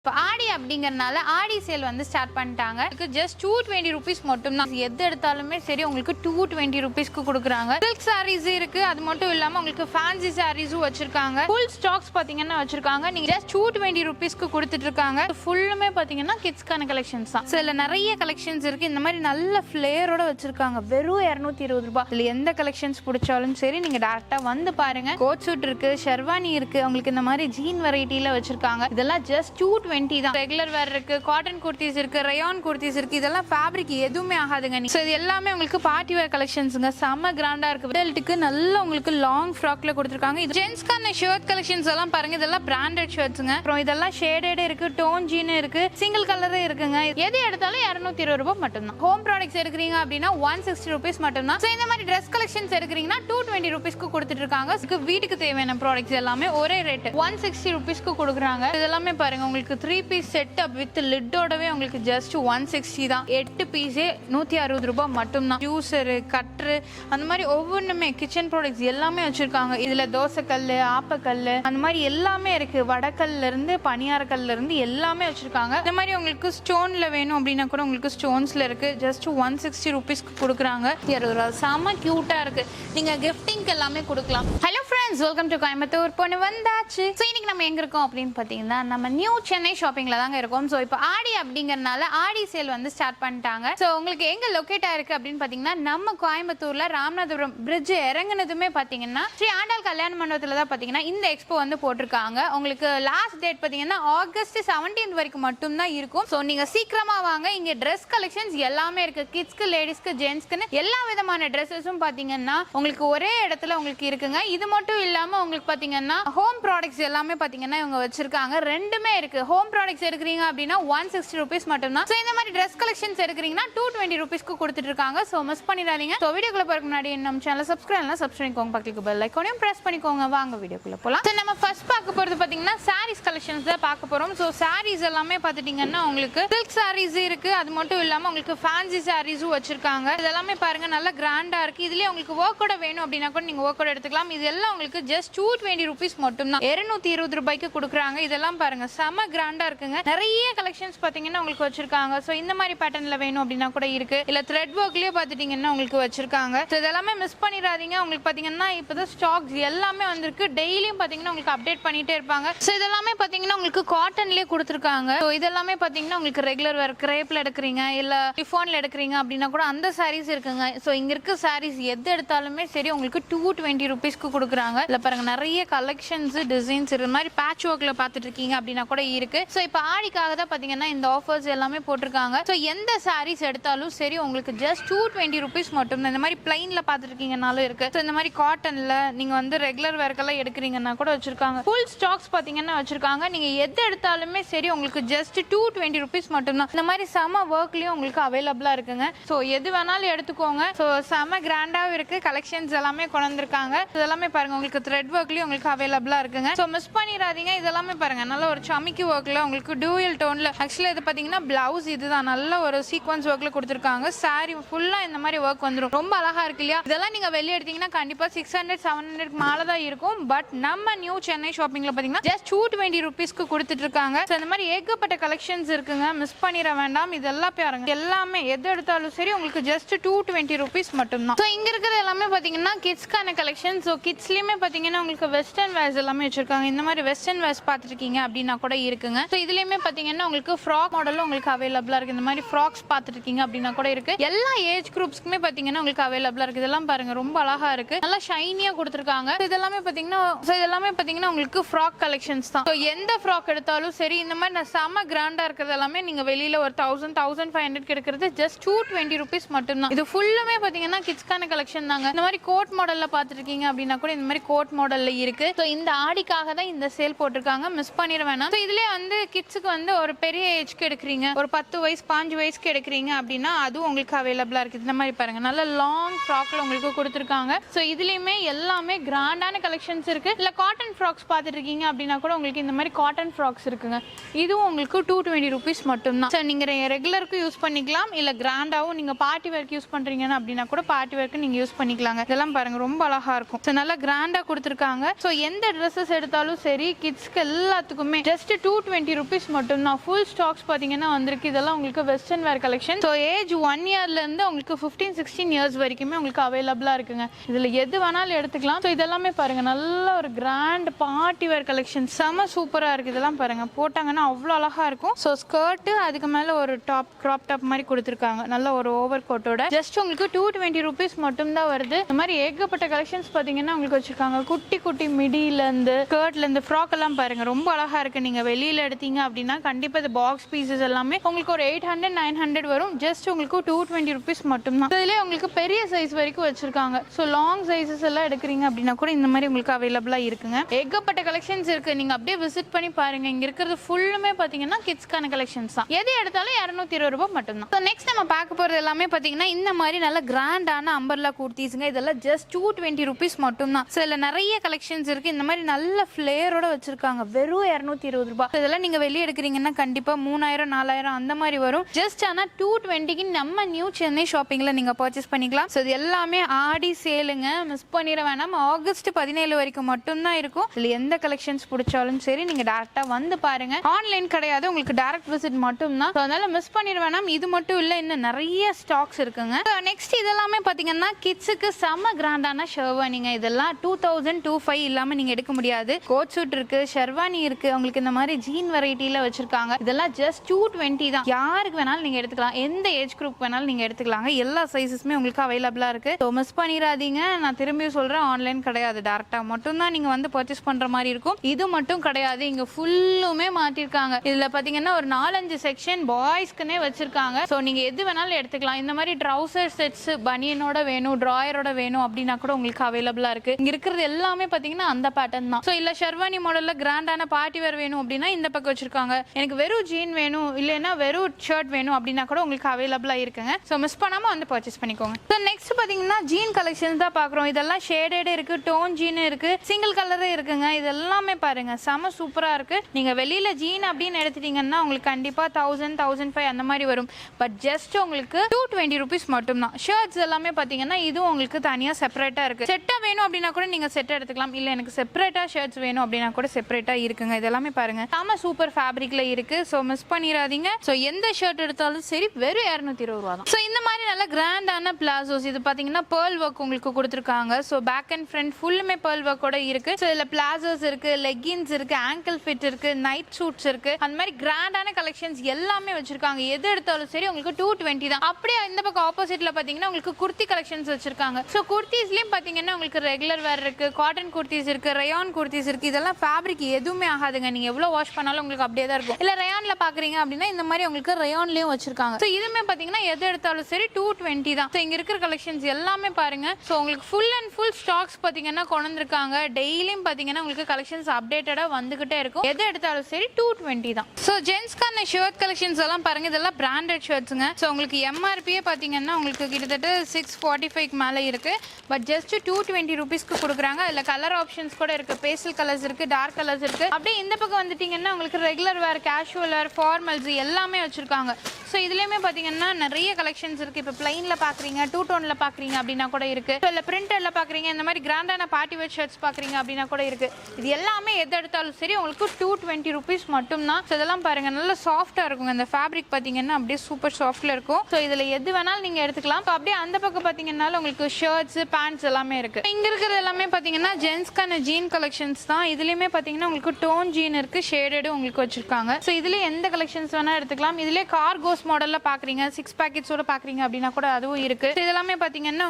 இப்போ ஆடி அப்படிங்கறனால ஆடி சேல் வந்து ஸ்டார்ட் பண்ணிட்டாங்க. இதுக்கு ஜஸ்ட் டூ டுவெண்ட்டி ருபீஸ் மட்டும் தான் எது எடுத்தாலுமே சரி உங்களுக்கு டூ டுவெண்ட்டி ருபீஸ்க்கு கொடுக்குறாங்க. சில்க் சாரீஸ் இருக்கு. அது மட்டும் இல்லாம உங்களுக்கு ஃபேன்சி சாரீஸும் வச்சிருக்காங்க. ஃபுல் ஸ்டாக்ஸ் பாத்தீங்கன்னா வச்சிருக்காங்க. நீங்க ஜஸ்ட் டூ டுவெண்ட்டி ருபீஸ்க்கு கொடுத்துட்டு இருக்காங்க. ஃபுல்லுமே பாத்தீங்கன்னா கிட்ஸ்க்கான கலெக்ஷன்ஸ் தான். சில நிறைய கலெக்ஷன்ஸ் இருக்கு. இந்த மாதிரி நல்ல ஃபிளேரோட வச்சிருக்காங்க. வெறும் இரநூத்தி இருபது ரூபாய். இதுல எந்த கலெக்ஷன்ஸ் பிடிச்சாலும் சரி நீங்க டேரக்டா வந்து பாருங்க. கோட் சூட் இருக்கு ஷெர்வானி இருக்கு. உங்களுக்கு இந்த மாதிரி ஜீன் வெரைட்டில வச்சிருக்காங்க. இதெல்லாம் ஜஸ்ட் டூ டுவெண்ட்டி தான். ரெகுலர் வேர் இருக்கு காட்டன் குர்த்திஸ் இருக்கு ரயான் குர்த்திஸ் இருக்கு இதெல்லாம் ஃபேப்ரிக் எதுவுமே ஆகாதுங்க. ஸோ இது எல்லாமே உங்களுக்கு பார்ட்டி வேர் கலெக்ஷன்ஸுங்க செம்ம கிராண்டா இருக்கு. பெல்ட்டுக்கு நல்ல உங்களுக்கு லாங் ஃப்ராக்ல கொடுத்துருக்காங்க. இது ஜென்ஸ்க்கான ஷர்ட் கலெக்ஷன்ஸ் எல்லாம் பாருங்க. இதெல்லாம் பிராண்டட் ஷர்ட்ஸுங்க அப்புறம் இதெல்லாம் ஷேடட் இருக்கு டோன் ஜீன் இருக்கு சிங்கிள் கலரே இருக்குங்க. எது எடுத்தாலும் இரநூத்தி இருபது ரூபாய் மட்டும்தான். ஹோம் ப்ராடக்ட்ஸ் எடுக்கிறீங்க அப்படின்னா ஒன் சிக்ஸ்டி ருபீஸ் மட்டும்தான். ஸோ இந்த மாதிரி ட்ரெஸ் கலெக்ஷன்ஸ் எடுக்கிறீங்கன்னா டூ டுவெண்ட்டி ருபீஸ்க்கு கொடுத்துட்டு இருக்காங்க வீட்டுக்கு தேவையான ப்ராடக்ட்ஸ் எல்லாமே ஒரே ரேட் ஒன் சிக்ஸ்டி ருபீஸ்க்கு கொடுக்குறாங்க. இதெல்லாமே பாருங்க உங்களுக்கு three piece set up with லிட்டோடவே உங்களுக்கு ஜஸ்ட் ஒன் சிக்ஸ்டி தான். எட்டு பீஸே நூற்றி அறுபது ரூபாய் மட்டும்தான். ஜூஸரு கட்ரு அந்த மாதிரி ஒவ்வொன்றுமே கிச்சன் ப்ராடக்ட்ஸ் எல்லாமே வச்சிருக்காங்க. இதுல தோசைக்கல் ஆப்பக்கல் அந்த மாதிரி எல்லாமே இருக்கு. வடக்கல்ல இருந்து பனியாரக்கல்ல இருந்து எல்லாமே வச்சிருக்காங்க. இந்த மாதிரி உங்களுக்கு ஸ்டோன்ல வேணும் அப்படின்னா கூட உங்களுக்கு ஸ்டோன்ஸ்ல இருக்கு. ஜஸ்ட் ஒன் சிக்ஸ்டி ருபீஸ்க்கு கொடுக்குறாங்க. இருபது ரூபா செம்ம கியூட்டா இருக்கு. நீங்க கிஃப்டிங்க்கு எல்லாமே கொடுக்கலாம். Hello friends welcome to Coimbatore பொண்ணு வந்தாச்சு. ஸோ இன்றைக்கி நம்ம எங்கே இருக்கோம் அப்படின்னு பார்த்தீங்கன்னா நம்ம நியூ சென்னை ஷாப்பிங்கில் தாங்க இருக்கோம். ஸோ இப்போ ஆடி அப்படிங்கறனால ஆடி சேல் வந்து ஸ்டார்ட் பண்ணிட்டாங்க. ஸோ உங்களுக்கு எங்கே லொக்கேட் ஆயிருக்கு அப்படின்னு பார்த்தீங்கன்னா நம்ம கோயம்புத்தூரில் ராமநாதபுரம் பிரிட்ஜ் இறங்குனதுமே பார்த்தீங்கன்னா ஸ்ரீ ஆண்டாள் கல்யாண மண்டபத்தில் தான் பார்த்தீங்கன்னா இந்த எக்ஸ்போ வந்து போட்டிருக்காங்க. உங்களுக்கு லாஸ்ட் டேட் பார்த்தீங்கன்னா ஆகஸ்ட் செவன்டீன் வரைக்கும் மட்டும்தான் இருக்கும். ஸோ நீங்கள் சீக்கிரமாக வாங்க. இங்கே ட்ரெஸ் கலெக்ஷன்ஸ் எல்லாமே இருக்கு. கிட்ஸ்க்கு லேடிஸ்க்கு ஜென்ஸ்க்குன்னு எல்லா விதமான ட்ரெஸ்ஸஸும் பார்த்தீங்கன்னா உங்களுக்கு ஒரே இடத்துல உங்களுக்கு இருக்குங்க. இது மட்டும் இல்லாம உங்களுக்கு பார்த்தீங்கன்னா ஹோம் ப்ராடக்ட்ஸ் எல்லாமே பார்த்தீங்கன்னா இவங்க வச்சிருக்காங்க. ரெண்டுமே இருக்கு. ஹோம் ப்ராடக்ட்ஸ் எடுக்கிறீங்க அப்படின்னா ஒன் சிக்ஸ்டி ருபீஸ் மட்டும்தான். ஸோ இந்த மாதிரி ட்ரெஸ் கலெக்ஷன்ஸ் எடுக்கிறீங்கன்னா டூ டுவெண்ட்டி ருபீஸ்க்கு கொடுத்துட்டு இருக்காங்க ஸோ மிஸ் பண்ணிடாதீங்க. ஸோ வீடியோக்குள்ள போறதுக்கு முன்னாடி நம்ம சேனல் சப்ஸ்கிரைப் எல்லாம் சப்ஸ்கிரைப் பண்ணிக்கோங்க. பக்கத்துக்கு பெல் ஐக்கானையும் ப்ரெஸ் பண்ணிக்கோங்க. வாங்க வீடியோக்குள்ள போகலாம் ஸோ நம்ம ஃபர்ஸ்ட் பார்க்க போறது பார்த்தீங்கன்னா சாரீஸ் கலெக்ஷன்ஸ் தான் பார்க்க போறோம். ஸோ சாரீஸ் எல்லாமே பார்த்துட்டிங்கன்னா உங்களுக்கு சில்க் சாரீஸ் இருக்கு. அது மட்டும் இல்லாம உங்களுக்கு ஃபேன்சி சாரீஸும் வச்சிருக்காங்க. இதெல்லாமே பாருங்க நல்லா கிராண்டா இருக்கு. இதுலயே உங்களுக்கு ஒர்க்கோட வேணும் அப்படின்னா கூட நீங்க ஒர்க்கோட எடுத்துக்கலாம். இது எல்லாம் உங்களுக்கு ஜஸ்ட் டூ டுவெண்ட்டி ருபீஸ் மட்டும் தான் இருநூத்தி இருபது ரூபாய்க்கு கொடுக்குறாங்க. இதெல்லாம் பாருங்க செம கிராண்டா இருக்குங்க. நிறைய கலெக்ஷன்ஸ் பாத்தீங்கன்னா உங்களுக்கு வச்சிருக்காங்க. ஸோ இந்த மாதிரி பேட்டர்ன்ல வேணும் அப்படின்னா கூட இருக்கு. இல்ல த்ரெட் ஒர்க்லயே பாத்துட்டீங்கன்னா உங்களுக்கு வச்சிருக்காங்க. ஸோ இதெல்லாமே மிஸ் பண்ணிடாதீங்க. உங்களுக்கு பாத்தீங்கன்னா இப்பதான் ஸ்டாக்ஸ் எல்லாமே வந்திருக்கு. டெய்லியும் பாத்தீங்கன்னா உங்களுக்கு அப்டேட் பண்ணிட்டே இருப்பாங்க. ஸோ இதெல்லாமே பாத்தீங்கன்னா உங்களுக்கு காட்டன்லயே கொடுத்துருக்காங்க. ஸோ இதெல்லாமே பாத்தீங்கன்னா உங்களுக்கு ரெகுலர் வேர் கிரேப்ல எடுக்கிறீங்க. இல்ல டிஃபான்ல எடுக்கிறீங்க அப்படின்னா கூட அந்த சாரீஸ் இருக்குங்க. ஸோ இங்க இருக்க சாரீஸ் எது எடுத்தாலுமே சரி உங்களுக்கு டூ டுவெண்ட்டி ருபீஸ்க்கு கொடுக்குறாங்க. இதில் பாருங்க நிறைய கலெக்ஷன்ஸ் டிசைன்ஸ் இது மாதிரி பேட்ச் ஒர்க்கில் பார்த்துட்டு இருக்கீங்க அப்படின்னா கூட இருக்கு. ஸோ இப்போ ஆடிக்காக தான் பார்த்தீங்கன்னா இந்த ஆஃபர்ஸ் எல்லாமே போட்டிருக்காங்க. ஸோ எந்த சாரீஸ் எடுத்தாலும் சரி உங்களுக்கு ஜஸ்ட் டூ டுவெண்ட்டி ருபீஸ் மட்டும் இந்த மாதிரி பிளைனில் பார்த்துருக்கீங்கனாலும் இருக்கு. ஸோ இந்த மாதிரி காட்டனில் நீங்கள் வந்து ரெகுலர் வேர்க்கெல்லாம் எடுக்கிறீங்கன்னா கூட வச்சிருக்காங்க. ஃபுல் ஸ்டாக்ஸ் பார்த்தீங்கன்னா வச்சிருக்காங்க. நீங்கள் எது எடுத்தாலுமே சரி உங்களுக்கு ஜஸ்ட் டூ டுவெண்ட்டி ருபீஸ் மட்டும்தான் இந்த மாதிரி செம ஒர்க்லேயும் உங்களுக்கு அவைலபிளாக இருக்குங்க. ஸோ எது வேணாலும் எடுத்துக்கோங்க. ஸோ செம கிராண்டாகவும் இருக்கு. கலெக்ஷன்ஸ் எல்லாமே கொண்டு வந்திருக்காங்க. இதெல்லாமே பாருங்க உங்களுக்கு த்ரெட் ஒர்க்லயும் உங்களுக்கு அவைலபிளா இருக்குங்க. ஸோ மிஸ் பண்ணிடாதீங்க. இதெல்லாமே பாருங்க. நல்ல ஒரு சமிக்கி ஒர்க்ல உங்களுக்கு டூயல் டோன்ல ஆக்சுவலா இது பாத்தீங்கன்னா பிளவுஸ் இதுதான். நல்ல ஒரு சீக்வன்ஸ் ஒர்க்ல கொடுத்துருக்காங்க. சாரி ஃபுல்லா இந்த மாதிரி ஒர்க் வந்துடும் ரொம்ப அழகா இருக்கு இல்லையா? இதெல்லாம் நீங்க வெளியே எடுத்தீங்கன்னா கண்டிப்பா சிக்ஸ் ஹண்ட்ரட் செவன் ஹண்ட்ரட் மேலே தான் இருக்கும். பட் நம்ம நியூ சென்னை ஷாப்பிங்ல பாத்தீங்கன்னா ஜஸ்ட் டூ டுவெண்ட்டி ருபீஸ்க்கு கொடுத்துட்டு இருக்காங்க ஸோ இந்த மாதிரி ஏகப்பட்ட கலெக்ஷன்ஸ் இருக்குங்க. மிஸ் பண்ணிட வேண்டாம். இதெல்லாம் பாருங்க. எல்லாமே எது எடுத்தாலும் சரி உங்களுக்கு ஜஸ்ட் டூ டுவெண்ட்டி ருபீஸ் மட்டும்தான். ஸோ இங்க இருக்கிறது எல்லாமே பாத்தீங்கன்னா கிட்ஸ்க்கான கலெக்ஷன் ஸோ கிட்ஸ்லயுமே பாத்தீங்கன்னா உங்களுக்கு வெஸ்டர்ன் வேர்ஸ் எல்லாமே வச்சிருக்காங்க. இந்த மாதிரி வெஸ்டர்ன் வேர்ஸ் பார்த்துருக்கீங்க அப்படின்னா கூட இருக்குங்க. ஸோ இதுலையுமே பார்த்தீங்கன்னா உங்களுக்கு ஃப்ராக் மாடலும் உங்களுக்கு அவைலபிளா இருக்கு. இந்த மாதிரி ஃப்ராக்ஸ் பார்த்துருக்கீங்க அப்படின்னா கூட இருக்கு. எல்லா ஏஜ் குரூப்ஸ்க்குமே பார்த்தீங்கன்னா உங்களுக்கு அவைலபிளாக இருக்குது இதெல்லாம் பாருங்க ரொம்ப அழகா இருக்கு. நல்லா ஷைனியாக கொடுத்துருக்காங்க. So இதெல்லாமே பார்த்தீங்கன்னா ஸோ இதெல்லாமே பார்த்தீங்கன்னா உங்களுக்கு ஃப்ராக் கலெக்ஷன்ஸ் தான். ஸோ எந்த ஃப்ராக் எடுத்தாலும் சரி இந்த மாதிரி நான் செம கிராண்டாக இருக்கிறது எல்லாமே நீங்கள் வெளியில் ஒரு தௌசண்ட் தௌசண்ட் ஃபைவ் ஹண்ட்ரட் கிடைக்கிறது ஜஸ்ட் டூ டுவெண்ட்டி ருபீஸ் மட்டும்தான். இது ஃபுல்லுமே பார்த்தீங்கன்னா கிட்ஸ்க்கான கலெக்ஷன் தாங்க. இந்த மாதிரி கோட் மாடலில் பார்த்துருக்கீங்க அப்படின்னா கூட இந்த மாதிரி கோட் மாடல்ல இருக்கு. ஸோ இந்த ஆடிக்காக தான் இந்த சேல் போட்டிருக்காங்க. மிஸ் பண்ணிட வேணாம். ஸோ இதுலயே வந்து கிட்ஸுக்கு வந்து ஒரு பெரிய ஏஜ்க்கு எடுக்கிறீங்க. ஒரு பத்து வயசு பாஞ்சு வயசுக்கு எடுக்கிறீங்க அப்படின்னா அதுவும் உங்களுக்கு அவைலபிளா இருக்கு. இந்த மாதிரி பாருங்க. நல்ல லாங் ஃப்ராக்ல உங்களுக்கு கொடுத்துருக்காங்க. ஸோ இதுலயுமே எல்லாமே கிராண்டான கலெக்ஷன்ஸ் இருக்கு. இல்ல காட்டன் ஃப்ராக்ஸ் பார்த்துட்டு இருக்கீங்க அப்படின்னா கூட உங்களுக்கு இந்த மாதிரி காட்டன் ஃப்ராக்ஸ் இருக்குங்க. இதுவும் உங்களுக்கு டூ டுவெண்ட்டி ருபீஸ் மட்டும்தான். ஸோ நீங்கள் நீங்க யூஸ் பண்ணிக்கலாம். இல்ல கிராண்டாவும் நீங்க பார்ட்டி வேர்க்கு யூஸ் பண்றீங்கன்னா அப்படின்னா கூட பார்ட்டி வேர்க்கு நீங்க யூஸ் பண்ணிக்கலாங்க. இதெல்லாம் பாருங்க. ரொம்ப அழகா இருக்கும். ஸோ நல்லா கிராண்ட் கிராண்டா கொடுத்துருக்காங்க. ஸோ எந்த ட்ரெஸ்ஸஸ் எடுத்தாலும் சரி கிட்ஸ்க்கு எல்லாத்துக்குமே ஜஸ்ட் டூ டுவெண்ட்டி ருபீஸ் மட்டும் தான் ஃபுல் ஸ்டாக்ஸ் பார்த்தீங்கன்னா வந்திருக்கு. இதெல்லாம் உங்களுக்கு western wear collection so age one இயர்லேருந்து உங்களுக்கு ஃபிஃப்டீன் சிக்ஸ்டீன் இயர்ஸ் வரைக்குமே உங்களுக்கு அவைலபிளாக இருக்குங்க. இதில் எது வேணாலும் எடுத்துக்கலாம். ஸோ இதெல்லாமே பாருங்க. நல்ல ஒரு கிராண்ட் பார்ட்டி வேர் கலெக்ஷன் செம சூப்பராக இருக்குது இதெல்லாம் பாருங்க. போட்டாங்கன்னா அவ்வளோ அழகா இருக்கும். ஸோ ஸ்கர்ட்டு அதுக்கு மேலே ஒரு டாப் கிராப் டாப் மாதிரி கொடுத்துருக்காங்க. நல்ல ஒரு ஓவர் கோட்டோட ஜஸ்ட் உங்களுக்கு டூ டுவெண்ட்டி ருபீஸ் மட்டும் தான் வருது. இந்த மாதிரி ஏகப்பட்ட கலெக்ஷன்ஸ் பார்த்தீங்கன்னா உங்களுக்கு வச்சிருக்காங்க குட்டி குட்டி மிடியிலேருந்து ஸ்கர்ட்லேருந்து ஃப்ராக் எல்லாம் பாருங்க. ரொம்ப அழகா இருக்கு. நீங்கள் வெளியில் எடுத்தீங்க அப்படின்னா கண்டிப்பாக இந்த பாக்ஸ் பீசஸ் எல்லாமே உங்களுக்கு ஒரு எயிட் ஹண்ட்ரட் நைன் ஹண்ட்ரட் வரும். ஜஸ்ட் உங்களுக்கு டூ டுவெண்ட்டி ருபீஸ் மட்டும் தான் உங்களுக்கு பெரிய சைஸ் வரைக்கும் வச்சிருக்காங்க. ஸோ லாங் சைஸஸ் எல்லாம் எடுக்கிறீங்க அப்படின்னா கூட இந்த மாதிரி உங்களுக்கு அவைலபிளாக இருக்குங்க. ஏகப்பட்ட கலெக்ஷன்ஸ் இருக்கு. நீங்க அப்படியே விசிட் பண்ணி பாருங்க. இங்க இருக்கிறது ஃபுல்லுமே பாத்தீங்கன்னா கிட்ஸ்க்கான கலெக்ஷன்ஸ் தான். எது எடுத்தாலும் இரநூத்தி இருபது ரூபாய் மட்டும் தான் நெக்ஸ்ட் நம்ம பார்க்க போறது எல்லாமே பாத்தீங்கன்னா இந்த மாதிரி நல்ல கிராண்டான அம்பர்லா குர்த்திஸுங்க. இதெல்லாம் ஜஸ்ட் டூ டுவெண்ட்டி ருபீஸ் மட்டும் தான் இதில் நிறைய கலெக்ஷன்ஸ் இருக்குது இந்த மாதிரி நல்ல ஃப்ளேயரோட வச்சுருக்காங்க. வெறும் இரநூத்தி இருபது ரூபாய். இதெல்லாம் நீங்கள் வெளியே எடுக்கிறீங்கன்னா கண்டிப்பாக மூணாயிரம் நாலாயிரம் அந்த மாதிரி வரும். ஜஸ்ட் ஆனால் டூ டுவெண்ட்டிக்கு நம்ம நியூ சென்னை ஷாப்பிங்கில் நீங்கள் பர்ச்சேஸ் பண்ணிக்கலாம். ஸோ இது எல்லாமே ஆடி சேலுங்க. மிஸ் பண்ணிட வேணாம். ஆகஸ்ட் பதினேழு வரைக்கும் மட்டும்தான் இருக்கும். இதில் எந்த கலெக்ஷன்ஸ் பிடிச்சாலும் சரி நீங்கள் டேரெக்டாக வந்து பாருங்க. ஆன்லைன் கிடையாது. உங்களுக்கு டேரக்ட் விசிட் மட்டும் தான் அதனால் மிஸ் பண்ணிட வேணாம். இது மட்டும் இல்லை இன்னும் நிறைய ஸ்டாக்ஸ் இருக்குங்க. நெக்ஸ்ட் இதெல்லாமே பார்த்தீங்கன்னா கிட்ஸுக்கு செம்ம கிராண்டான ஷர்வானிங்க இதெல்லாம் டூ தௌசண்ட் டூ ஃபைவ் இல்லாம நீங்க எடுக்க முடியாது. கோட் சூட் இருக்கு ஷெர்வானி இருக்கு உங்களுக்கு இந்த மாதிரி ஜீன் வெரைட்டில வச்சிருக்காங்க. இதெல்லாம் ஜஸ்ட் டூ டுவெண்ட்டி தான். யாருக்கு வேணாலும் நீங்க எடுத்துக்கலாம். எந்த ஏஜ் குரூப் வேணாலும் நீங்க எடுத்துக்கலாங்க. எல்லா சைஸஸுமே உங்களுக்கு அவைலபிளா இருக்கு. ஸோ மிஸ் பண்ணிடாதீங்க. நான் திரும்பியும் சொல்றேன் ஆன்லைன் கிடையாது. டேரக்டா மட்டும் தான் நீங்க வந்து பர்ச்சேஸ் பண்ற மாதிரி இருக்கும். இது மட்டும் கிடையாது. இங்க ஃபுல்லுமே மாட்டிருக்காங்க இதுல பாத்தீங்கன்னா ஒரு நாலஞ்சு செக்ஷன் பாய்ஸ்க்குனே வச்சிருக்காங்க. ஸோ நீங்க எது வேணாலும் எடுத்துக்கலாம். இந்த மாதிரி ட்ரௌசர் செட்ஸ் பனியனோட வேணும் ட்ராயரோட வேணும் அப்படின்னா கூட உங்களுக்கு அவைலபிளா இருக்கு. இங்க இருக்கிறது எல்லாமே பாத்தீங்கன்னா அந்த பேட்டர்ன் தான். ஸோ இல்ல ஷெர்வானி மாடல்ல கிராண்டான பார்ட்டி வேர் வேணும் அப்படின்னா இந்த பக்கம் வச்சிருக்காங்க. எனக்கு வெறும் ஜீன் வேணும் இல்லைன்னா வெறும் ஷர்ட் வேணும் அப்படின்னா கூட உங்களுக்கு அவைலபிளா இருக்குங்க. ஸோ மிஸ் பண்ணாம வந்து பர்ச்சேஸ் பண்ணிக்கோங்க. ஸோ நெக்ஸ்ட் பாத்தீங்கன்னா ஜீன் கலெக்ஷன்ஸ் தான் பாக்குறோம். இதெல்லாம் ஷேடட் இருக்கு டோன் ஜீன் இருக்கு சிங்கிள் கலரும் இருக்குங்க. இது எல்லாமே பாருங்க செம சூப்பரா இருக்கு. நீங்க வெளியில ஜீன் அப்படின்னு எடுத்துட்டீங்கன்னா உங்களுக்கு கண்டிப்பா தௌசண்ட் தௌசண்ட் ஃபைவ் அந்த மாதிரி வரும். பட் ஜஸ்ட் உங்களுக்கு டூ டுவெண்ட்டி ருபீஸ் மட்டும் தான் ஷர்ட்ஸ் எல்லாமே பாத்தீங்கன்னா இதுவும் உங்களுக்கு தனியா செப்பரேட்டா இருக்கு. செட்டா வேணும் அப்படின்னா கூட நீங்கள் செட் எடுத்துக்கலாம். இல்லை எனக்கு செப்பரேட்டாக ஷர்ட்ஸ் வேணும் அப்படின்னா கூட செப்பரேட்டாக இருக்குங்க. இது எல்லாமே பாருங்க. சூப்பர் ஃபேப்ரிக்ல இருக்கு. ஸோ மிஸ் பண்ணிடாதீங்க. ஸோ எந்த ஷர்ட் எடுத்தாலும் சரி வெறும் இரநூத்தி இருபது ரூபா தான். ஸோ இந்த மாதிரி நல்ல கிராண்டான பிளாசோஸ் இது பார்த்தீங்கன்னா பேர்ல் ஒர்க் உங்களுக்கு கொடுத்துருக்காங்க. ஸோ பேக் அண்ட் ஃப்ரண்ட் ஃபுல்லுமே பேர்ல் ஒர்க்கோட இருக்கு. ஸோ இதில் பிளாசோஸ் இருக்கு லெகின்ஸ் இருக்கு ஆங்கிள் ஃபிட் இருக்கு நைட் சூட்ஸ் இருக்கு. அந்த மாதிரி கிராண்டான கலெக்ஷன்ஸ் எல்லாமே வச்சிருக்காங்க. எது எடுத்தாலும் சரி உங்களுக்கு டூ டுவெண்ட்டி தான். அப்படியே இந்த பக்கம் ஆப்போசிட்ல பார்த்தீங்கன்னா உங்களுக்கு குர்த்தி கலெக்ஷன்ஸ் வச்சிருக்காங்க. ஸோ குர்த்திஸ்லயும் பார்த்தீங்கன்னா உங்களுக்கு ரெகுலர் இருக்கு காட்டன் குர்த்திஸ் இருக்கு ரயான் குர்த்திஸ் இருக்கு இதெல்லாம் ஃபேப்ரிக் எதுவுமே ஆகாதுங்க. நீங்க எவ்வளவு வாஷ் பண்ணாலும் உங்களுக்கு அப்படியே தான் இருக்கும். இல்ல ரயான்ல பாக்குறீங்க அப்படின்னா இந்த மாதிரி உங்களுக்கு ரயான்லயும் வச்சிருக்காங்க. ஸோ இதுவுமே பாத்தீங்கன்னா எது எடுத்தாலும் சரி டூ டுவெண்ட்டி தான். ஸோ இங்க இருக்கிற கலெக்ஷன்ஸ் எல்லாமே பாருங்க. ஸோ உங்களுக்கு ஃபுல் அண்ட் ஃபுல் ஸ்டாக்ஸ் பாத்தீங்கன்னா கொண்டிருக்காங்க டெய்லியும் பாத்தீங்கன்னா உங்களுக்கு கலெக்ஷன்ஸ் அப்டேட்டடா வந்துகிட்டே இருக்கும். எது எடுத்தாலும் சரி டூ டுவெண்ட்டி தான். ஸோ ஜென்ஸ்க்கான ஷர்ட் கலெக்ஷன்ஸ் எல்லாம் பாருங்க. இதெல்லாம் பிராண்டட் ஷர்ட்ஸுங்க ஸோ உங்களுக்கு எம்ஆர்பியே பாத்தீங்கன்னா உங்களுக்கு கிட்டத்தட்ட சிக்ஸ் ஃபார்ட்டி ஃபைவ் மேலே இருக்கு. பட் ஜஸ்ட் டூ டுவெண்ட்டி ருபீஸ்க்கு கொடுக்குறாங்க. அதில் கலர் ஆப்ஷன்ஸ் கூட இருக்குது பேஸ்டல் கலர்ஸ் இருக்குது டார்க் கலர்ஸ் இருக்குது அப்படியே இந்த பக்கம் வந்துட்டிங்கன்னா உங்களுக்கு regular wear casual wear formals எல்லாமே வச்சுருக்காங்க. ஸோ இதுலேயுமே பார்த்தீங்கன்னா நிறைய கலெக்ஷன்ஸ் இருக்குது இப்போ பிளைனில் பார்க்குறீங்க டூ டோனில் பார்க்குறீங்க அப்படின்னா கூட இருக்குது ஸோ இல்லை பிரிண்டரில் பார்க்குறீங்க இந்த மாதிரி கிராண்டான பார்ட்டி வேர் ஷர்ட்ஸ் பார்க்குறீங்க அப்படின்னா கூட இருக்குது இது எல்லாமே எது எடுத்தாலும் சரி உங்களுக்கு டூ டுவெண்ட்டி ருபீஸ் மட்டும் தான் ஸோ இதெல்லாம் பாருங்க நல்ல சாஃப்ட்டாக இருக்குங்க. இந்த ஃபேப்ரிக் பார்த்தீங்கன்னா அப்படியே சூப்பர் சாஃப்ட்டில் இருக்கும். ஸோ இதில் எது வேணாலும் நீங்கள் எடுத்துக்கலாம். ஸோ அப்படியே அந்த பக்கம் பார்த்தீங்கன்னாலும் உங்களுக்கு ஷர்ட்ஸ் பேண்ட்ஸ் எல்லாமே இருக்குது இங்கே இருக்கிறது எல்லாமே பாத்தீங்கன்னா ஜென்ஸ்க்கான ஜீன் கலெக்ஷன்ஸ் தான். இதுலேயுமே பாத்தீங்கன்னா உங்களுக்கு டோன் ஜீன் இருக்கு ஷேடடும் உங்களுக்கு வச்சிருக்காங்க. ஸோ இதுல எந்த கலெக்ஷன்ஸ் வேணால் எடுத்துக்கலாம். இதுல கார்கோஸ் மாடலில் பார்க்குறீங்க சிக்ஸ் பேக்கெட்ஸோட பாக்குறீங்க அப்படின்னா கூட அதுவும் இருக்கு. So இது எல்லாமே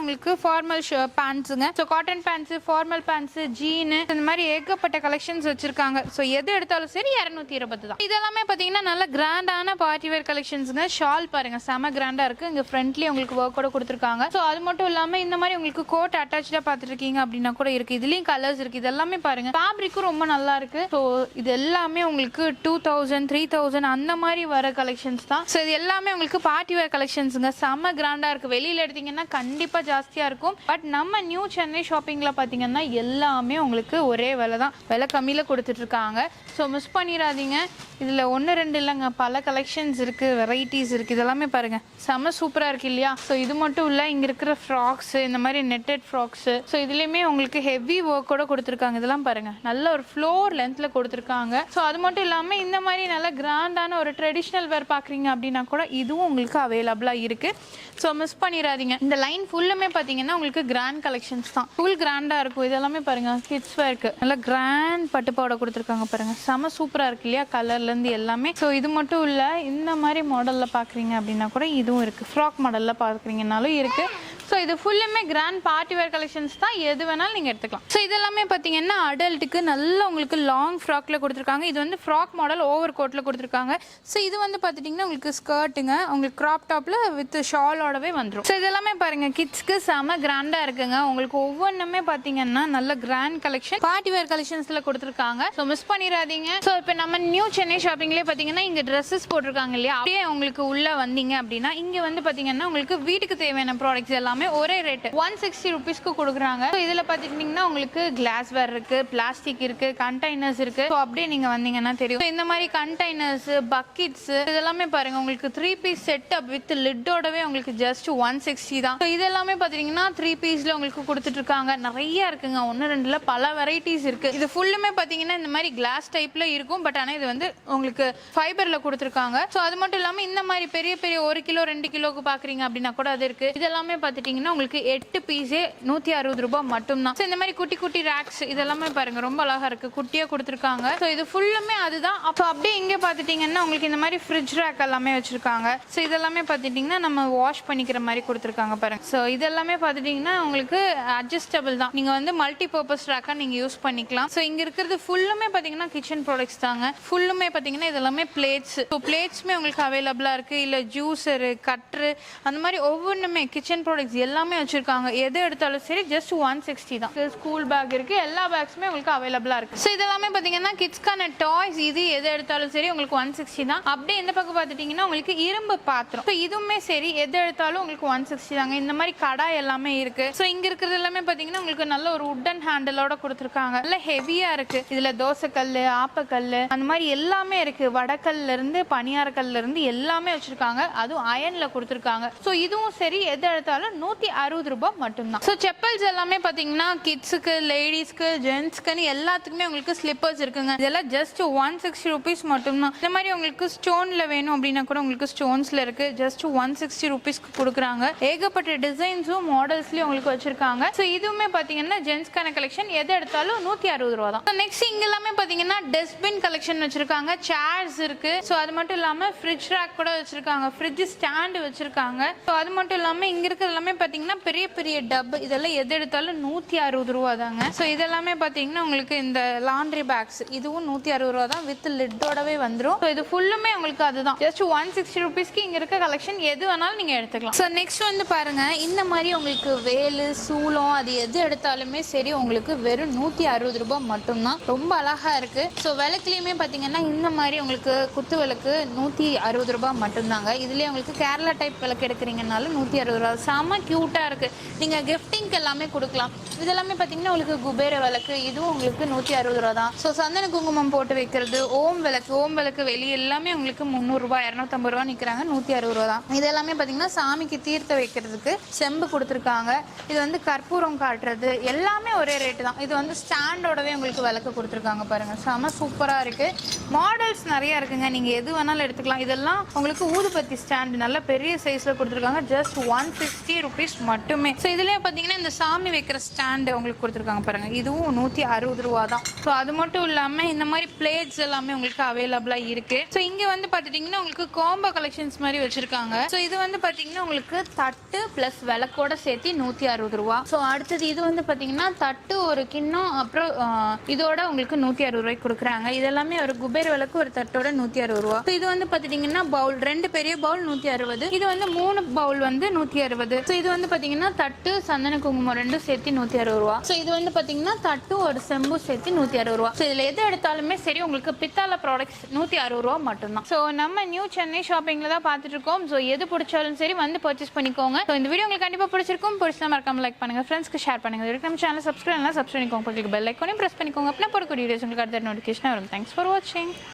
உங்களுக்கு formal பேண்ட்ஸுங்க so cotton pants formal pants jean இந்த மாதிரி ஏகப்பட்ட கலெக்ஷன்ஸ் வச்சிருக்காங்க. ஸோ எது எடுத்தாலும் சரி இரநூத்தி இருபது தான். இதெல்லாமே பாத்தீங்கன்னா நல்ல கிராண்டான பார்ட்டி வேர் கலெக்ஷன்ஸுங்க ஷால் பாருங்க செம கிராண்டா இருக்கு. இங்கே ஃப்ரண்ட்லி உங்களுக்கு ஒர்க்கோட கொடுத்துருக்காங்க. ஸோ அது மட்டும் இல்லாமல் இந்த மாதிரி உங்களுக்கு கோட் அட்டாச்சாக பார்த்துருக்கீங்க அப்படின்னா கூட இருக்கு. இதுலயும் கலர்ஸ் இருக்கு. இது எல்லாமே பாருங்க. ஃபேப்ரிக்கும் ரொம்ப நல்லா இருக்கு. ஸோ இது எல்லாமே உங்களுக்கு டூ தௌசண்ட் த்ரீ தௌசண்ட் அந்த மாதிரி வர கலெக்ஷன்ஸ் தான். ஸோ இது எல்லாமே உங்களுக்கு பார்ட்டி வேர் கலெக்ஷன்ஸுங்க செம்ம கிராண்டா இருக்குது வெளியில் எடுத்தீங்கன்னா கண்டிப்பாக ஜாஸ்தியாக இருக்கும். பட் நம்ம நியூ சென்னை ஷாப்பிங்கில் பார்த்தீங்கன்னா எல்லாமே உங்களுக்கு ஒரே விலை தான். விலை கம்மியில் கொடுத்துட்ருக்காங்க ஸோ மிஸ் பண்ணிடாதீங்க. இதில் ஒன்று ரெண்டு இல்லைங்க. பல கலெக்ஷன்ஸ் இருக்குது வெரைட்டிஸ் இருக்குது இதெல்லாமே பாருங்கள் செம்ம சூப்பராக இருக்குது இல்லையா? ஸோ இது மட்டும் இல்லை இங்கே இருக்கிற ஃப்ராக்ஸு இந்த மாதிரி நெட்டட் ஃப்ராக்ஸு ஸோ இதுலேயுமே உங்களுக்கு ஹெவி ஒர்க்கோட கொடுத்துருக்காங்க. இதெல்லாம் பாருங்கள் நல்ல ஒரு ஃப்ளோர் லென்த்தில் கொடுத்துருக்காங்க. ஸோ அது மட்டும் இல்லாமல் இந்த மாதிரி நல்ல கிராண்டான ஒரு ட்ரெடிஷ்னல் வேர் பார்க்குறீங்க அப்படின்னா கூட இதுவும் உங்களுக்கு அவைலபிளாக இருக்குது ஸோ மிஸ் பண்ணிடாதீங்க. இந்த லைன் ஃபுல்லுமே பார்த்தீங்கன்னா உங்களுக்கு கிராண்ட் கலெக்ஷன்ஸ் தான். ஃபுல் கிராண்டாக இருக்கும். இதெல்லாமே பாருங்கள் கிட்ஸ் வேர்க்கு நல்ல கிராண்ட் பட்டுப்பாவோட கொடுத்துருக்காங்க பாருங்கள் செம சூப்பராக இருக்கு இல்லையா? கலர்லேருந்து எல்லாமே. ஸோ இது மட்டும் இல்லை இந்த மாதிரி மாடலில் பார்க்குறீங்க அப்படின்னா கூட இதுவும் இருக்குது ஃப்ராக் மாடலில் பார்க்குறீங்கனாலும் இருக்குது இது ஃபுல்லுமே கிராண்ட் பார்ட்டி வேர் கலெக்ஷன்ஸ் தான். எது வேணாலும் நீங்கள் எடுத்துக்கலாம். ஸோ இதெல்லாமே பார்த்தீங்கன்னா அடல்ட்டுக்கு நல்ல உங்களுக்கு லாங் ஃப்ராக்கில் கொடுத்துருக்காங்க. இது வந்து ஃப்ராக் மாடல் ஓவர் கோட்டில் கொடுத்துருக்காங்க. ஸோ இது வந்து பார்த்துட்டிங்கன்னா உங்களுக்கு ஸ்கர்ட்டுங்க உங்களுக்கு க்ராப் டாப்பில் வித் ஷாலோடவே வந்துடும் ஸோ இதெல்லாமே பாருங்கள் கிட்ஸ்க்கு செம கிராண்டாக இருக்குங்க. உங்களுக்கு ஒவ்வொன்றுமே பார்த்தீங்கன்னா நல்ல கிராண்ட் கலெக்ஷன் பார்ட்டி வேர் கலெக்ஷன்ஸில் கொடுத்துருக்காங்க. ஸோ மிஸ் பண்ணிடாதீங்க. ஸோ இப்போ நம்ம நியூ சென்னை ஷாப்பிங்லேயே பார்த்தீங்கன்னா இங்கே ட்ரெஸ்ஸஸ் போட்டிருக்காங்க இல்லையா? அப்படியே உங்களுக்கு உள்ளே வந்தீங்க அப்படின்னா இங்கே வந்து பார்த்தீங்கன்னா உங்களுக்கு வீட்டுக்கு தேவையான ப்ராடக்ட்ஸ் எல்லாமே ஒரே ரேட் ஒன் சிக்ஸ்டி ருபீஸ்க்கு கொடுக்குறாங்க. ஸோ இதில் பார்த்துக்கிட்டிங்கன்னா உங்களுக்கு கிளாஸ் வேர் இருக்கு பிளாஸ்டிக் இருக்கு கண்டெய்னர்ஸ் இருக்கு. ஸோ அப்படியே நீங்கள் வந்தீங்கன்னா தெரியும். இந்த மாதிரி கண்டெய்னர்ஸ் பக்கெட்ஸ் இதெல்லாமே பாருங்க. உங்களுக்கு three piece set up with லிட்டோடவே உங்களுக்கு ஜஸ்ட் ஒன் சிக்ஸ்டி தான். ஸோ இது எல்லாமே பார்த்தீங்கன்னா த்ரீ பீஸ்ல உங்களுக்கு கொடுத்துட்டு இருக்காங்க நிறைய இருக்குங்க. ஒன்று ரெண்டுல பல வெரைட்டிஸ் இருக்கு. இது ஃபுல்லுமே பார்த்தீங்கன்னா இந்த மாதிரி கிளாஸ் டைப்ல இருக்கும். பட் ஆனால் இது வந்து உங்களுக்கு ஃபைபர்ல கொடுத்துருக்காங்க. ஸோ அது மட்டும் இல்லாமல் இந்த மாதிரி பெரிய பெரிய ஒரு கிலோ ரெண்டு கிலோக்கு பார்க்குறீங்க அப்படின்னா கூட அது இருக்கு. இதெல்லாமே பார்த்தீங்கன்னா உங்களுக்கு எட்டு பீஸே நூற்றி அறுபது ரூபாய் மட்டும்தான். ஸோ இந்த மாதிரி குட்டி குட்டி ரேக்ஸ் இதெல்லாமே பாருங்க ரொம்ப அழகாக இருக்குது குட்டியாக கொடுத்துருக்காங்க. ஸோ இது ஃபுல்லுமே அதுதான். அப்போ அப்படியே இங்கே பார்த்துட்டிங்கன்னா உங்களுக்கு இந்த மாதிரி ஃப்ரிட்ஜ் ரேக் எல்லாமே வச்சுருக்காங்க. ஸோ இதெல்லாமே பார்த்துட்டிங்கன்னா நம்ம வாஷ் பண்ணிக்கிற மாதிரி கொடுத்துருக்காங்க பாருங்க. ஸோ இதெல்லாமே பார்த்துட்டிங்கன்னா உங்களுக்கு அட்ஜஸ்டபிள் தான். நீங்கள் வந்து மல்டி பர்பஸ் ரேக்காக நீங்கள் யூஸ் பண்ணிக்கலாம். ஸோ இங்கே இருக்கிறது ஃபுல்லுமே பார்த்தீங்கன்னா கிச்சன் ப்ராடக்ட்ஸ் தாங்க. ஃபுல்லுமே பார்த்தீங்கன்னா இதெல்லாமே பிளேட்ஸ் ஸோ பிளேட்ஸுமே உங்களுக்கு அவைலபிளாக இருக்குது இல்லை ஜூஸரு கட்ரு அந்த மாதிரி ஒவ்வொன்றுமே கிச்சன் ப்ராடக்ட்ஸ் எல்லாமே வச்சுருக்காங்க. எது எடுத்தாலும் சரி ஜஸ்ட் ஒன் சிக்ஸ்டி தான். ஸ்கூல் பேக் இருக்குது எல்லா பேக்ஸுமே உங்களுக்கு அவைலபிளாக இருக்குது ஸோ இதெல்லாமே பார்த்தீங்கன்னா கிட்ஸ்க்கான டாய்ஸ் இது எது எடுத்தாலும் சரி உங்களுக்கு ஒன் சிக்ஸ்டி தான். அப்படியே இந்த பக்கம் பார்த்துட்டிங்கன்னா உங்களுக்கு இரும்பு பாத்திரம். ஸோ இதுவுமே சரி எது எடுத்தாலும் உங்களுக்கு ஒன் சிக்ஸ்டி தாங்க. இந்த மாதிரி கடாய் எல்லாமே இருக்கு. ஸோ இங்க இருக்கிறது எல்லாமே பார்த்தீங்கன்னா உங்களுக்கு நல்ல ஒரு உட்டன் ஹேண்டிலோட கொடுத்துருக்காங்க. நல்ல ஹெவியா இருக்கு. இதுல தோசைக்கல் ஆப்பக்கல் அந்த மாதிரி எல்லாமே இருக்கு. வடக்கல்ல இருந்து பனியாரக்கல்ல இருந்து எல்லாமே வச்சிருக்காங்க. அதுவும் அயன்ல கொடுத்துருக்காங்க. ஸோ இதுவும் சரி எது எடுத்தாலும் நூத்தி அறுபது ரூபாய் மட்டும்தான். ஸோ செப்பல்ஸ் எல்லாமே பார்த்தீங்கன்னா கிட்ஸுக்கு லேடிஸ்க்கு ஜென்ஸ்க்குன்னு எல்லாத்துக்குமே உங்களுக்கு ஸ்லிப்பர்ஸ் இருக்குங்க. இதெல்லாம் ஜஸ்ட் ஒன் சிக்ஸ்டி ருபீஸ் மட்டும்தான். இந்த மாதிரி உங்களுக்கு ஸ்டோன்ல வேணும் அப்படின்னா கூட உங்களுக்கு ஸ்டோன்ஸ்ல இருக்கு. ஜஸ்ட் ஒன் சிக்ஸ்டி ருபீஸ்க்கு கொடுக்குறாங்க. ஏகப்பட்ட டிசைன்ஸும் மாடல்ஸ்லயும் உங்களுக்கு வச்சிருக்காங்க. ஸோ இதுவுமே பார்த்தீங்கன்னா ஜென்ஸ்க்கான கலெக்ஷன் எது எடுத்தாலும் நூற்றி அறுபது ரூபா தான். நெக்ஸ்ட் இங்க எல்லாமே பார்த்தீங்கன்னா டஸ்ட்பின் கலெக்ஷன் வச்சிருக்காங்க. சேர்ஸ் இருக்கு. ஸோ அது மட்டும் இல்லாமல் ஃப்ரிட்ஜ் ரேக் கூட வச்சிருக்காங்க. ஃப்ரிட்ஜ் ஸ்டாண்டு வச்சிருக்காங்க. ஸோ அது மட்டும் இல்லாமல் இங்க இருக்கிறது எல்லாமே பார்த்தீங்கன்னா பெரிய பெரிய டப் இதெல்லாம் எது எடுத்தாலும் நூற்றி அறுபது ரூபா தாங்க. ஸோ இதெல்லாமே பார்த்தீங்கன்னா உங்களுக்கு இந்த லாண்ட்ரி பேக்ஸ் இதுவும் நூற்றி அறுபது ரூபா தான் வித் லிட்டோடவே வந்துடும் ஸோ இது ஃபுல்லுமே உங்களுக்கு அதுதான். ஜஸ்ட் ஒன் சிக்ஸ்டி ருபீஸ்க்கு இங்கே இருக்க கலெக்ஷன் எது வேணாலும் நீங்கள் எடுத்துக்கலாம். ஸோ நெக்ஸ்ட் வந்து பாருங்க. இந்த மாதிரி உங்களுக்கு வேலு சூளம் அது எது எடுத்தாலுமே சரி உங்களுக்கு வெறும் நூற்றி அறுபது ரூபாய் மட்டும்தான். ரொம்ப அழகாக இருக்கு. ஸோ விளக்குலையுமே பார்த்தீங்கன்னா இந்த மாதிரி உங்களுக்கு குத்து விளக்கு நூற்றி அறுபது ரூபாய் மட்டும்தாங்க. இதுலேயே உங்களுக்கு கேரளா டைப் விளக்கு எடுக்கிறீங்கனாலும் நூற்றி அறுபது ரூபா. செம க்யூட்டாக இருக்குது நீங்கள் கிஃப்டிங்க்கு எல்லாமே கொடுக்கலாம். இதெல்லாமே பார்த்தீங்கன்னா உங்களுக்கு குபேர விளக்கு இதுவும் உங்களுக்கு நூற்றி அறுபது ரூபா தான். ஸோ சந்தன குங்குமம் போட்டு வைக்கிறது ஓம் விளக்கு ஓம் விளக்கு வெளியே எல்லாமே உங்களுக்கு முந்நூறுரூவா இரநூத்தம்பது ரூபா நிற்கிறாங்க நூற்றி அறுபது ரூபா தான். இது எல்லாமே பார்த்தீங்கன்னா சாமிக்கு தீர்த்த வைக்கிறதுக்கு செம்பு கொடுத்துருக்காங்க. இது வந்து கற்பூரம் காட்டுறது எல்லாமே ஒரே ரேட்டு தான். இது வந்து ஸ்டாண்டோடவே உங்களுக்கு விளக்கு கொடுத்துருக்காங்க பாருங்கள் செம சூப்பராக இருக்குது மாடல்ஸ் நிறையா இருக்குங்க. நீங்கள் எது வேணாலும் எடுத்துக்கலாம். இதெல்லாம் உங்களுக்கு ஊதுபத்தி ஸ்டாண்டு நல்ல பெரிய சைஸில் கொடுத்துருக்காங்க. ஜஸ்ட் ஒன் சிக்ஸ்டி ருபீஸ் மட்டுமே. ஸோ இதுலேயே பார்த்தீங்கன்னா இந்த சாமி வைக்கிற ஸ்டாண்ட் உங்களுக்கு கொடுத்துருக்காங்க பாருங்கள் இதுவும் நூற்றி அறுபது ரூபா தான். ஸோ அது மட்டும் இல்லாமல் இந்த மாதிரி பிளேட்ஸ் எல்லாமே உங்களுக்கு அவைலபிளாக இருக்குது ஸோ இங்கே வந்து பார்த்துட்டிங்கன்னா உங்களுக்கு காம்போ கலெக்ஷன்ஸ் மாதிரி வச்சுருக்காங்க. ஸோ இது வந்து பார்த்தீங்கன்னா உங்களுக்கு தட்டு ப்ளஸ் விளக்கோட சேர்த்து நூற்றி அறுபது ரூபா. ஸோ அடுத்தது இது வந்து பார்த்தீங்கன்னா தட்டு ஒரு கிண்ணம் அப்புறம் இதோட உங்களுக்கு நூற்றி அறுபது ரூபாய்க்கு கொடுக்குறாங்க. இதெல்லாமே ஒரு குபேர் விளக்கு ஒரு தட்டோட நூற்றி அறுபது ரூபா. ஸோ இது வந்து பார்த்துட்டிங்கன்னா பவுல் ரெண்டு பெரிய பவுல் நூற்றி அறுபது. இது வந்து மூணு பவுல் வந்து நூற்றி அறுபது. ஸோ இது வந்து பார்த்தீங்கன்னா தட்டு சந்தன குங்குமம் ரெண்டும் சேர்த்து நூற்றி அறுபது ரூபா. ஸோ இது வந்து பார்த்தீங்கன்னா தட்டு ஒரு செம்பு சேர்த்து நூத்தி அறுபது ரூபா. ஸோ இதில் எது எடுத்தாலுமே சரி உங்களுக்கு பித்தால ப்ராடக்ட்ஸ் நூத்தி அறுபது ரூபா மட்டும்தான். ஸோ நம்ம நியூ சென்னை ஷாப்பிங்ல தான் பார்த்துட்டு இருக்கோம். ஸோ எது பிடிச்சாலும் சரி வந்து பர்ச்சேஸ் பண்ணிக்கோங்க. ஸோ இந்த வீடியோ உங்களுக்கு கண்டிப்பாக பிடிச்சிருக்கும். பிடிச்சா மறக்காம லைக் பண்ணுங்க. ஃப்ரெண்ட்ஸ்க்கு ஷேர் பண்ணுங்க. இதுக்கு நம்ம சேனல் சப்ஸ்கிரைப் பண்ணலாம் சப்ஸ்கிரைப் பண்ணிக்கோங்க. பக்கத்துக்கு பெல் ஐக்கோனையும் ப்ரெஸ் பண்ணிக்கோங்க. அப்படின்னா போடக்கூடிய வீடியோஸ் உங்களுக்கு அடுத்த நோட்டிஃபிகேஷன் வரும். தேங்க்ஸ் ஃபார் வாட்சிங்